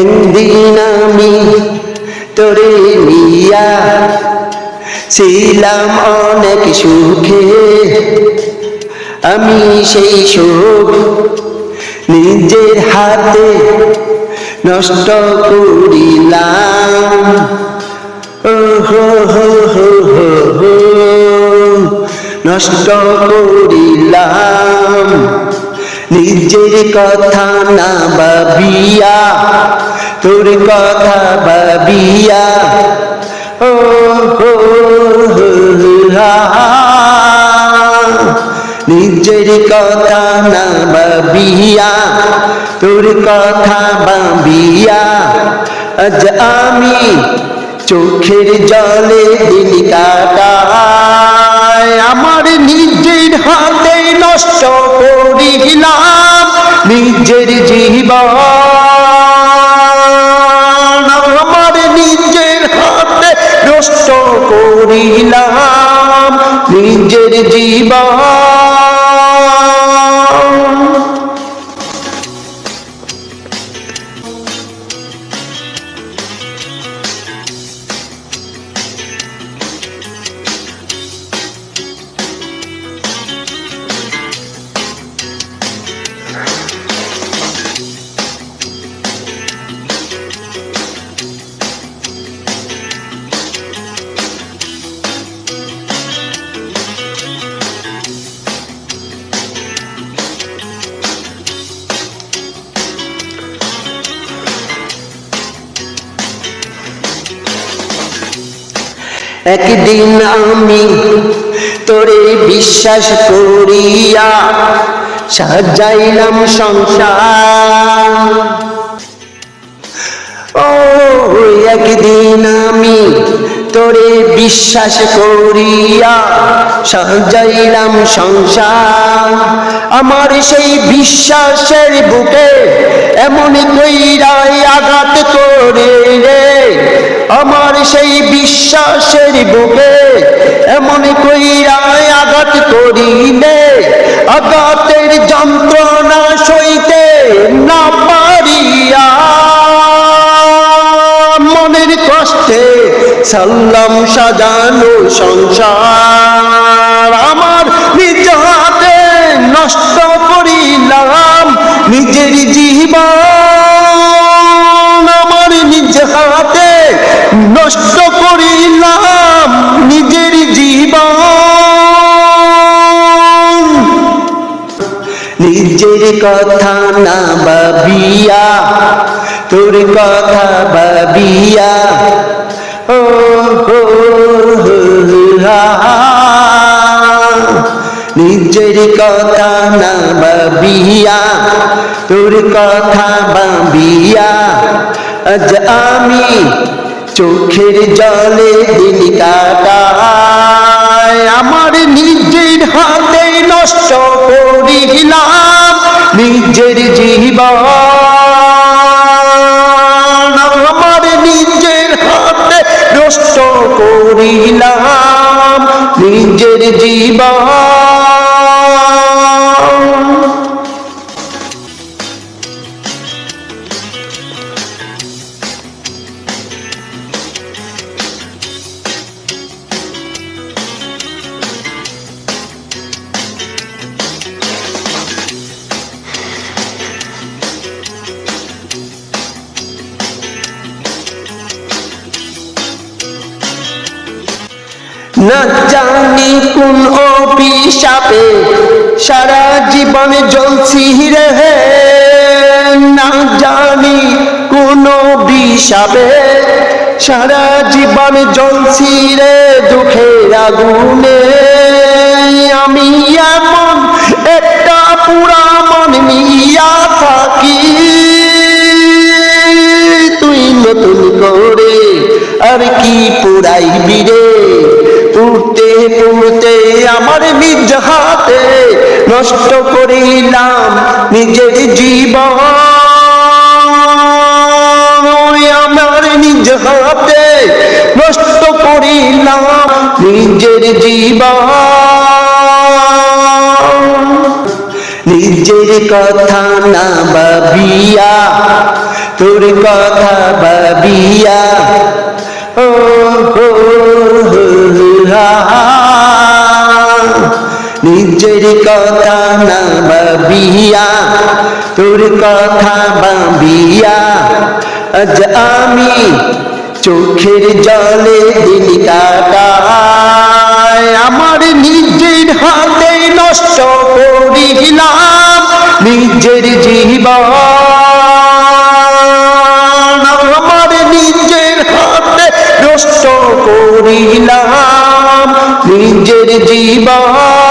একদিন আমি তোরে নিয়া ছিলাম অনেক সুখে। আমি সেই সুখ নিজের হাতে নষ্ট করিলাম। হো, নষ্ট করিলাম। নিজের কথা না ভাবিয়া তোর কথা ভাবিয়া, ও নিজের কথা না ভাবিয়া, তোর কথা ভাবিয়া, আজ আমি চোখের জলে দিন কাটাই করিলাম নিজের জীবন একদিন আমি তোরে বিশ্বাস করিয়া সাজাইলাম সংসার। ও, একদিন আমি তোরে বিশ্বাস করিয়া সাজাইলাম সংসার। আমার সেই বিশ্বাসের বুকে এমন কইরাই আঘাত করে রে। আমার সেই বিশ্বাসের বুকে এমন কইরায় আঘাত করিলে, আঘাতের যন্ত্রণা সইতে না পারিয়া মনের কষ্টে সাল্লাম সাজানো সংসার নষ্ট করিলাম নিজের জীবন। নিজের কথা না ভাবিয়া, তোর কথা ভাবিয়া, ও হো নিজের কথা না ভাবিয়া, তোর কথা ভাবিয়া, আজ আমি চোখের জলে দিন কাটাই আমার নিজের হাতে নষ্ট করিলাম নিজের জীবন। আমার নিজের হাতে নষ্ট করিলাম নিজের জীবন। না জানি কোন অভিশাপে সারা জীবন জ্বলছি রে না জানি কোন অভিশাপে সারা জীবন জ্বলছি রে দুঃখের আগুনে। আমি এমন একটা পুরা মন নিয়া থাকি। তুই নতুন করে আর কি পুরাইবি রে? পুড়তে পুড়তে আমার নিজ হাতে নষ্ট করিলাম নিজের জীবন। আমার নিজ হাতে নষ্ট করিলাম নিজের জীবন। নিজের কথা না ভাবিয়া, তোর কথা ভাবিয়া ও নিজের কথা না ভাবিয়া, তোর কথা ভাবিয়া, আজ আমি চোখের জলে দিন আমার নিজের হাতে নষ্ট করিলাম নিজের জীবন। আমার নিজের হাতে নষ্ট করিলাম নিজের জীবন।